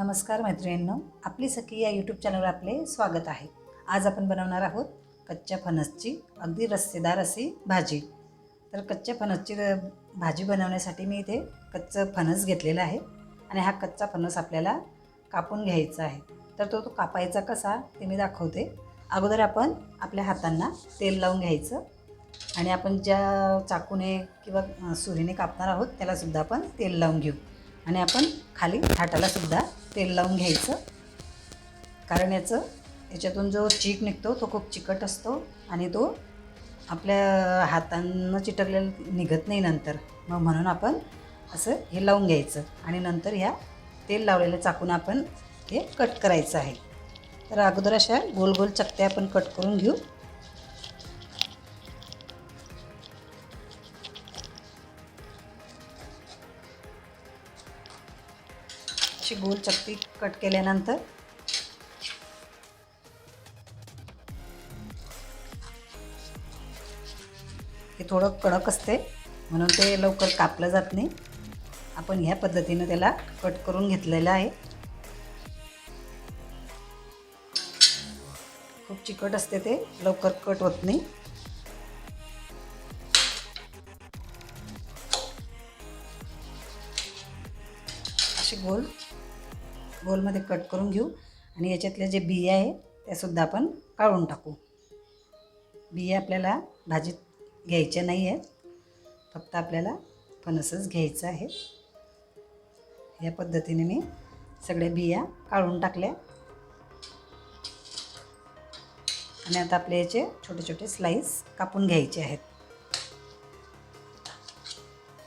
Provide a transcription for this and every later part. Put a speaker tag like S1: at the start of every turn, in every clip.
S1: नमस्कार मैत्रिणींनो आपली सखी या यूट्यूब चॅनलवर आपले स्वागत आहे. आज आपण बनवणार आहोत कच्च्या फणसची अगदी रस्सेदार अशी भाजी. तर कच्च्या फणसची भाजी बनवण्यासाठी मी इथे कच्चं फणस घेतलेलं आहे आणि हा कच्चा फणस आपल्याला कापून घ्यायचा आहे. तर तो तो कापायचा कसा ते मी दाखवते. अगोदर आपण आपल्या हातांना तेल लावून घ्यायचं आणि आपण ज्या चाकूने किंवा सुरीने कापणार आहोत त्यालासुद्धा आपण तेल लावून घेऊ. आणि आपण खाली थाटालासुद्धा तेल लावून घ्यायचं. कारण याचं याच्यातून जो चीक निघतो तो खूप चिकट असतो आणि तो आपल्या हातांना चिटकलेला निघत नाही नंतर. मग म्हणून आपण असं हे लावून घ्यायचं आणि नंतर ह्या तेल लावलेल्या चाकून आपण हे कट करायचं आहे. तर अगोदर अशा गोल गोल चकत्या आपण कट करून घेऊ. गोल चकती कट केल्यानंतर. हे थोडं कडक असते म्हणून ते लवकर कापलं जात नाही. आपण ह्या पद्धतीनं त्याला कट करून घेतलेलं आहे. खूप चिकट असते ते लवकर कट होत नाही. असे गोल गोलमध्ये कट करून घेऊ आणि याच्यातल्या जे बिया आहे त्यासुद्धा आपण काढून टाकू. बिया आपल्याला भाजीत घ्यायच्या नाही आहेत. फक्त आपल्याला फणसच घ्यायचं आहे. या पद्धतीने मी सगळ्या बिया काढून टाकल्या. आणि आता आपले याचे छोटे छोटे स्लाईस कापून घ्यायचे आहेत.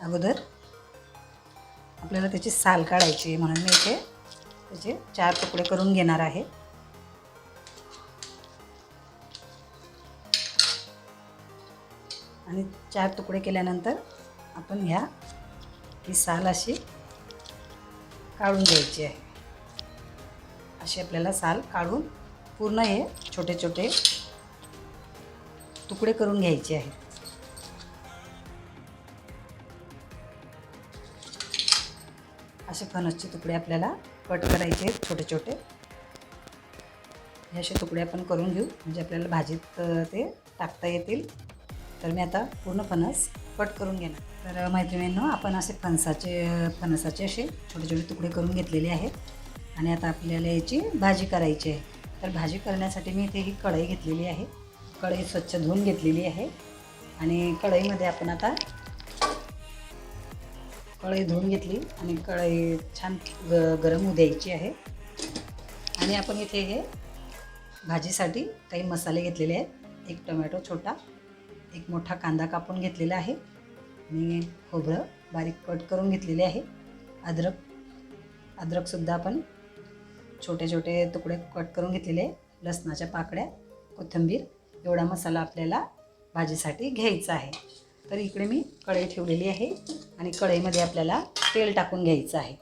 S1: अगोदर आपल्याला त्याची साल काढायची म्हणून मी इथे त्याचे चार तुकडे करून घेणार आहे. आणि चार तुकडे केल्यानंतर आपण ह्या ही साल अशी काढून घ्यायची आहे. अशी आपल्याला साल काढून पूर्ण हे छोटे छोटे तुकडे करून घ्यायचे आहेत. असे फणसचे तुकडे आपल्याला कट करायचे आहेत छोटे छोटे. हे असे तुकडे आपण करून घेऊ. म्हणजे आपल्याला भाजीत ते टाकता येतील. तर मी आता पूर्ण फणस कट करून घेणार. तर मैत्रिणींनो आपण असे फणसाचे फणसाचे असे छोटे छोटे तुकडे करून घेतलेले आहेत. आणि आता आपल्याला याची भाजी करायची आहे. तर भाजी करण्यासाठी मी इथे ही कढई घेतलेली आहे. कढई स्वच्छ धुवून घेतलेली आहे. आणि कढईमध्ये आपण आता कढई धुवून घेतली आणि कढई छान ग गरम होऊ द्यायची आहे. आणि आपण इथे हे भाजीसाठी काही मसाले घेतलेले आहेत. एक टोमॅटो छोटा एक मोठा कांदा कापून घेतलेला आहे. आणि खोबरं बारीक कट करून घेतलेले आहे. अद्रक अद्रकसुद्धा आपण छोटे छोटे तुकडे कट करून घेतलेले आहे. लसणाच्या पाकड्या कोथिंबीर एवढा मसाला आपल्याला भाजीसाठी घ्यायचा आहे. तर इकडे मी कढई ठेवलेली आहे आणि कढईमध्ये आपल्याला तेल टाकून घ्यायचं आहे.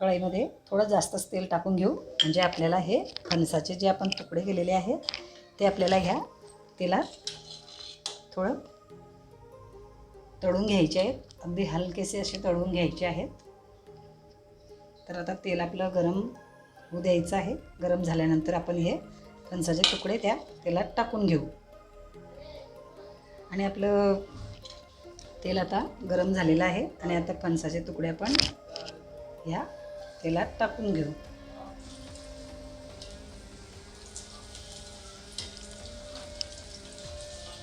S1: कढईमध्ये थोडं जास्तच तेल टाकून घेऊ. म्हणजे आपल्याला हे फणसाचे जे आपण तुकडे केलेले आहेत ते आपल्याला ह्या तेलात थोडं तळून घ्यायचे आहेत. अगदी हलकेसे असे तळून घ्यायचे आहेत. तर आता तेल आपलं गरम होऊ द्यायचं आहे. गरम झाल्यानंतर आपण हे फणसाचे तुकडे त्या तेलात टाकून घेऊ. आणि आपलं तेल आता गरम झालेलं आहे. आणि आता फणसाचे तुकडे आपण या तेलात टाकून घेऊ.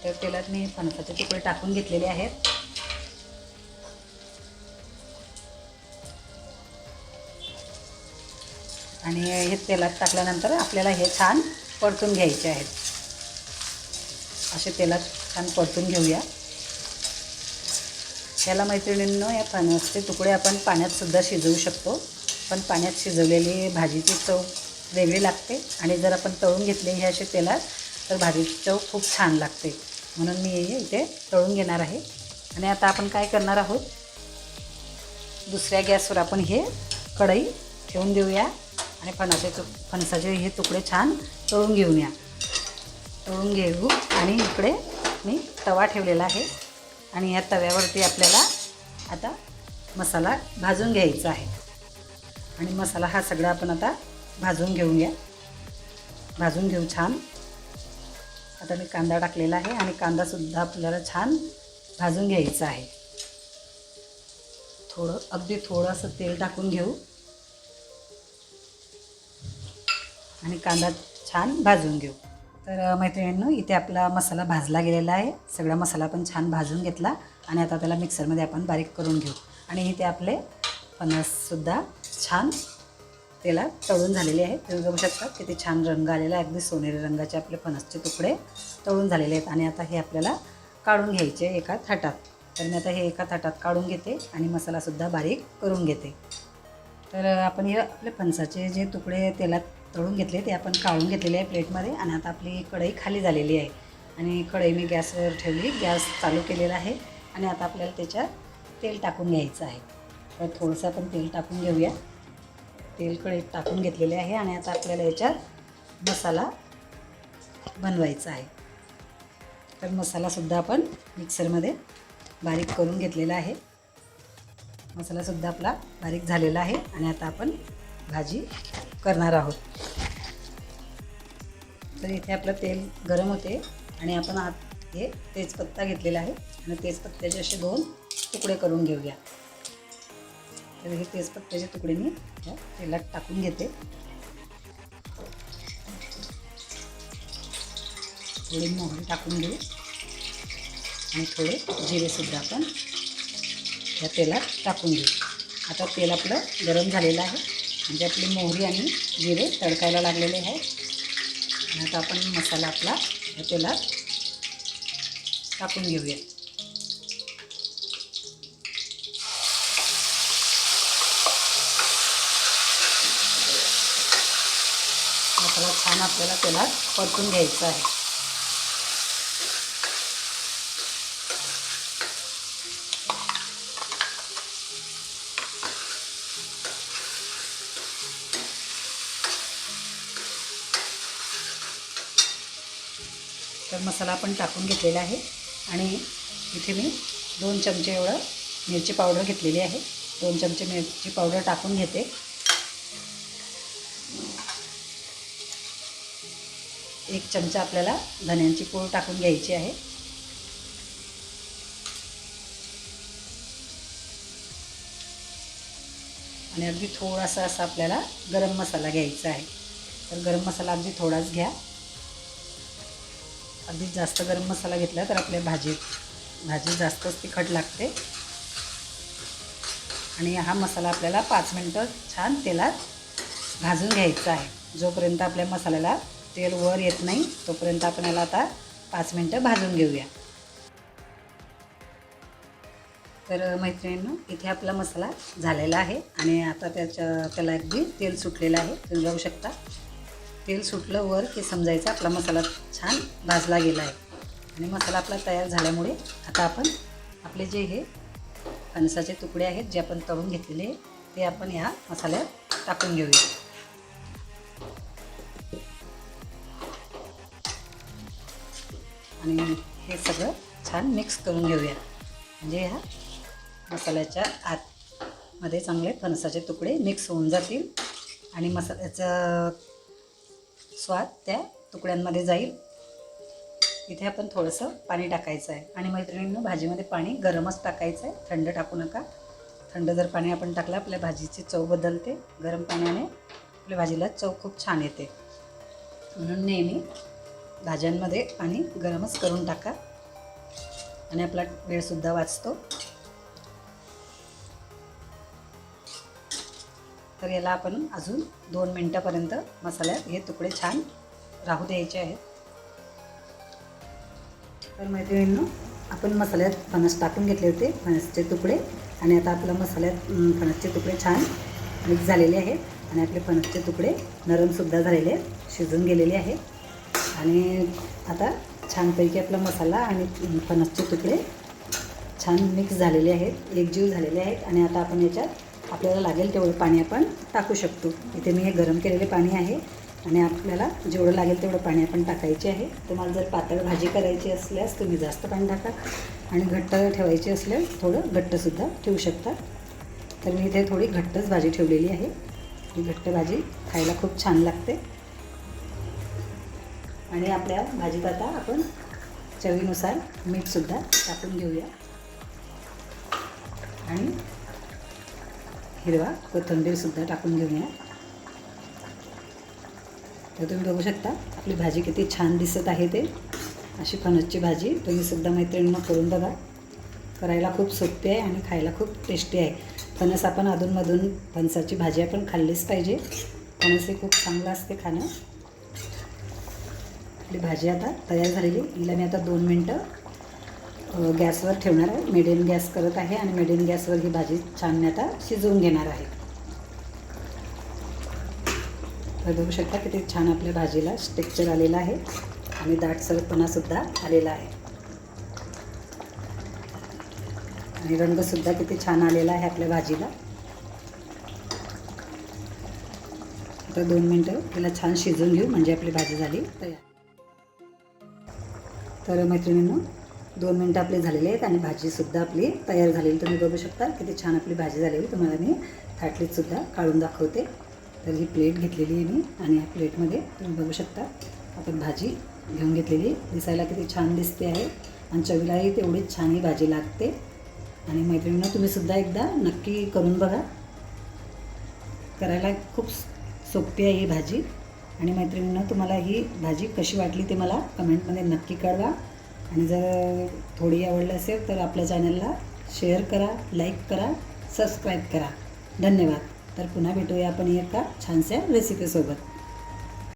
S1: तर तेलात मी फणसाचे तुकडे टाकून घेतलेले आहेत. आणि हे तेलात टाकल्यानंतर आपल्याला हे छान परतून घ्यायचे आहेत. असे तेलात छान परतून घेऊया. याला मैत्रिणींनं या फणसचे तुकडे आपण पाण्यातसुद्धा शिजवू शकतो. पण पाण्यात शिजवलेली भाजीची चव वेगळी लागते आणि जर आपण तळून घेतले हे असे तेलात तर भाजीची चव खूप छान लागते. म्हणून मी हे इथे तळून घेणार आहे. आणि आता आपण काय करणार आहोत? दुसऱ्या गॅसवर आपण हे कढई ठेवून देऊया. आणि फणसाचे तु फणसाचे हे तुकडे छान तळून घेऊन या तळून घेऊ आणि इकडे मी तवा ठेवलेला आहे आणि या तव्यावरती आपल्याला आता मसाला भाजून घ्यायचा आहे. आणि मसाला हा सगळा आपण आता भाजून घेऊया. भाजून घेऊ छान. आता मी कांदा टाकलेला आहे आणि कांदासुद्धा आपल्याला छान भाजून घ्यायचा आहे. थोडं अगदी थोडंसं तेल टाकून घेऊ. आणि कांदा छान भाजून घेऊ. तर मैत्रिणींनो इथे आपला मसाला भाजला गेलेला आहे. सगळा मसाला पण छान भाजून घेतला आणि आता त्याला मिक्सरमध्ये आपण बारीक करून घेऊ. आणि इथे आपले फणससुद्धा छान त्याला तळून झालेले आहेत. तुम्ही बघू शकता किती छान रंग आलेला आहे. अगदी सोनेरी रंगाचे आपले फणसचे तुकडे तळून झालेले आहेत. आणि आता हे आपल्याला काढून घ्यायचे एका थाटात. तर मी आता हे एका थाटात काढून घेते आणि मसालासुद्धा बारीक करून घेते. तर आपण हे आपले फणसाचे जे तुकडे तेलात तळून घेतले ते आपण काढून घेतलेले आहे प्लेटमध्ये आणि आता आपली कढई खाली झालेली आहे. आणि कढई मी गॅसवर ठेवली गॅस चालू केलेला आहे आणि आता आपल्याला त्याच्यात तेल टाकून घ्यायचं आहे. तर थोडंसं आपण तेल टाकून घेऊया. तेल कढईत टाकून घेतलेले आहे आणि आता आपल्याला याच्यात मसाला बनवायचा आहे. तर मसालासुद्धा आपण मिक्सरमध्ये बारीक करून घेतलेला आहे. मसालासुद्धा आपला बारीक झालेला आहे आणि आता आपण भाजी करणार आहोत. तर इथे आपलं तेल गरम होते आणि आपण आत हे तेजपत्ता घेतलेला आहे आणि तेजपत्त्याचे असे दोन तुकडे करून घेऊया. तर हे तेजपत्त्याचे तुकडे मी त्या तेलात टाकून घेते. थोडी मोहरी टाकून घेऊ. आणि थोडे जिरेसुद्धा आपण या तेलात टाकून घेऊ. आता तेल आपलं गरम झालेलं आहे. म्हणजे आपली मोहरी आणि जिरे तडकायला लागलेले आहे आता आपण मसाला आपला तेलात टाकून घेऊया. मसाला छान आपल्याला तेलात परतून घ्यायचा आहे. मसाला आपण टाकून घेतलेला आहे. आणि इथे मी दोन चमचे एवढं मिरची पावडर घेतलेली आहे. दोन चमचे मिरची पावडर टाकून घेते. एक चमचा आपल्याला धन्यांची पूळ टाकून घ्यायची आहे. आणि अगदी थोडासा असा आपल्याला गरम मसाला घ्यायचा आहे. तर गरम मसाला अगदी थोडाच घ्या. अगदी जास्त गरम मसाला घेतला तर आपल्या भाजीत भाजी जास्तच तिखट लागते. आणि हा मसाला आपल्याला पाच मिनटं छान तेलात भाजून घ्यायचा आहे. जोपर्यंत आपल्या मसाल्याला तेल वर येत नाही तोपर्यंत आपण याला आता पाच मिनटं भाजून घेऊया. तर मैत्रिणींनो इथे आपला मसाला झालेला आहे आणि आता त्याच्या त्याला अगदी तेल सुटलेलं आहे. तुम्ही बघू शकता. तेल सुटलं वर की समजायचं आपला मसाला छान भाजला गेला आहे आणि मसाला आपला तयार झाल्यामुळे आता आपण आपले जे हे फणसाचे तुकडे आहेत जे आपण तळून घेतलेले ते आपण ह्या मसाल्यात टाकून घेऊया. आणि हे सगळं छान मिक्स करून घेऊया. म्हणजे ह्या मसाल्याच्या आतमध्ये चांगले फणसाचे तुकडे मिक्स होऊन जातील. आणि मसाल्याचं स्वाद त्या तुकड्यांमध्ये जाईल. इथे आपण थोडंसं पाणी टाकायचं आहे आणि मैत्रिणींनो भाजीमध्ये पाणी गरमच टाकायचं आहे थंड टाकू नका. थंड जर पाणी आपण टाकलं आपल्या भाजीची चव बदलते. गरम पाण्याने आपल्या भाजीला चव खूप छान येते. म्हणून नेहमी भाज्यांमध्ये पाणी गरमच करून टाका. आणि आपला वेळसुद्धा वाचतो. तर याला आपण अजून दोन मिनटापर्यंत मसाल्यात हे तुकडे छान राहू द्यायचे आहेत. तर मैत्रिणींनो आपण मसाल्यात फणस टाकून घेतले होते फणसचे तुकडे. आणि आता आपला मसाल्यात फणसचे तुकडे छान मिक्स झालेले आहेत. आणि आपले फणसचे तुकडे नरमसुद्धा झालेले आहेत शिजून गेलेले आहे आणि आता छानपैकी आपला मसाला आणि फणसचे तुकडे छान मिक्स झालेले आहेत एकजीव झालेले आहेत. आणि आता आपण याच्यात आपल्याला लागेल तेवढं पाणी आपण टाकू शकतो. इथे मी हे गरम केलेले पाणी आहे आणि आपल्याला जेवढं लागेल तेवढं पाणी आपण टाकायचे आहे. तुम्हाला जर पातळ भाजी करायची असल्यास तुम्ही जास्त पाणी टाका आणि घट्ट ठेवायची असल्यास थोडं घट्टसुद्धा ठेवू शकता. तर मी इथे थोडी घट्टच भाजी ठेवलेली आहे. ही घट्ट भाजी खायला खूप छान लागते. आणि आपल्या भाजीत आता आपण चवीनुसार मीठसुद्धा टाकून घेऊया. आणि हिरवा कोथंबीरसुद्धा टाकून घेऊया. तर तुम्ही बघू शकता आपली भाजी किती छान दिसत आहे ते. अशी फणसची भाजी तुम्हीसुद्धा मैत्रिणींना करून बघा. करायला खूप सोपी आहे आणि खायला खूप टेस्टी आहे. फणस आपण अधूनमधून फणसाची भाजी आपण खाल्लीच पाहिजे. फणस हे खूप चांगलं असते खाणं. आपली भाजी आता तयार झालेली. हिला मी आता दोन मिनटं गॅसवर ठेवणार आहे. मिडियम गॅस करत आहे आणि मिडियम गॅसवर ही भाजी छान मी आता शिजवून घेणार आहे. तर बघू शकता किती छान आपल्या भाजीला स्टेक्चर आलेलं आहे आणि दाटसरपणासुद्धा आलेला आहे. आणि रंगसुद्धा किती छान आलेला आहे आपल्या भाजीला. आता दोन मिनटं तिला छान शिजवून घेऊ म्हणजे आपली भाजी झाली तयार. तर मैत्रिणींनो दोन मिनटं आपले झालेले आहेत आणि भाजीसुद्धा आपली तयार झालेली. तुम्ही बघू शकता किती छान आपली भाजी झालेली. तुम्हाला मी थाटलीतसुद्धा काढून दाखवते. तर ही प्लेट घेतलेली आहे मी आणि या प्लेटमध्ये तुम्ही बघू शकता आपण भाजी घेऊन घेतलेली. दिसायला किती छान दिसते आहे आणि चवीलाही तेवढीच छान ही भाजी लागते. आणि मैत्रिणींना तुम्हीसुद्धा एकदा नक्की करून बघा. करायला खूप सोपी आहे ही भाजी. आणि मैत्रिणींना तुम्हाला ही भाजी कशी वाटली ते मला कमेंटमध्ये नक्की कळवा. आणि जर थोडी आवडली असेल तर आपल्या चॅनलला शेअर करा लाईक करा सबस्क्राईब करा. धन्यवाद. तर पुन्हा भेटूया आपण एका छानशा रेसिपीसोबत